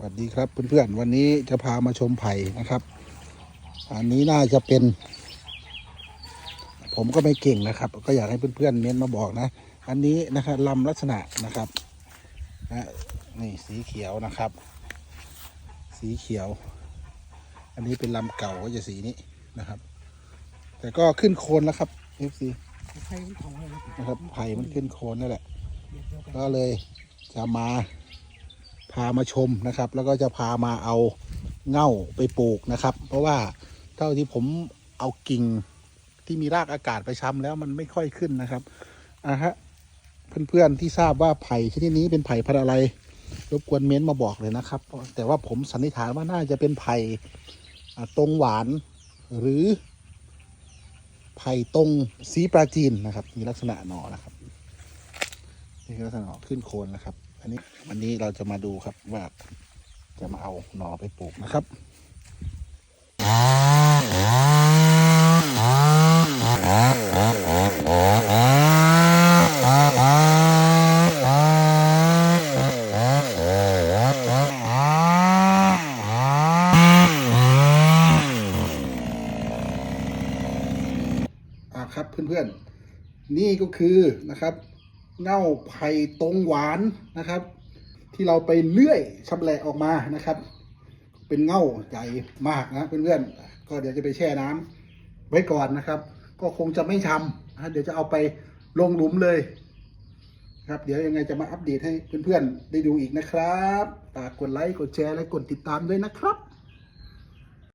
สวัสดีครับเพื่อนๆวันนี้จะพามาชมไผ่นะครับ อันนี้น่าจะเป็น ผมก็ไม่เก่งนะครับ ก็อยากให้เพื่อนๆเม้นมาบอกนะ อันนี้นะครับลำลักษณะนะครับนะนี่สีเขียวนะครับ สีเขียว อันนี้เป็นลำเก่าก็จะสีนี้นะครับ แต่ก็ขึ้นโคนแล้วครับ FC ใช้ของอะไรนะนะครับไผ่มันขึ้นโคนนั่นแหละ ก็เลยจะมา พามาชมนะครับ แล้วก็จะพามาเอาเง่าไปปลูกนะครับ เพราะว่าเท่าที่ผมเอากิ่งที่มีรากอากาศไปช้ำแล้วมันไม่ค่อยขึ้นนะครับอะฮะเพื่อนๆที่ทราบว่าไผ่ชนิดนี้เป็นไผ่พันธุ์อะไร รบกวนเม้นต์มาบอกเลยนะครับ แต่ว่าผมสันนิษฐานว่าน่าจะเป็นไผ่ตรงหวานหรือไผ่ตรงสีปราจีนนะครับ มีลักษณะหนอนะครับ นี่คือลักษณะขึ้นโคนนะครับ อันนี้วันนี้เราจะมาดูครับว่าจะมาเอาหน่อไปปลูกนะครับครับเพื่อนๆนี่ก็คือนะครับ เง่าไผ่ตรงหวานนะครับ ที่เราไปเลื่อยชำแหละออกมานะครับ เป็นเง่าใหญ่มากนะเพื่อนๆก็เดี๋ยวจะไปแช่น้ำไว้ก่อนนะครับ ก็คงจะไม่ชำนะเดี๋ยวจะเอาไปลงหลุมเลยครับเดี๋ยวยังไงจะมาอัปเดตให้เพื่อนๆได้ดูอีกนะครับฝากกดไลค์กดแชร์และกดติดตามด้วยนะครับ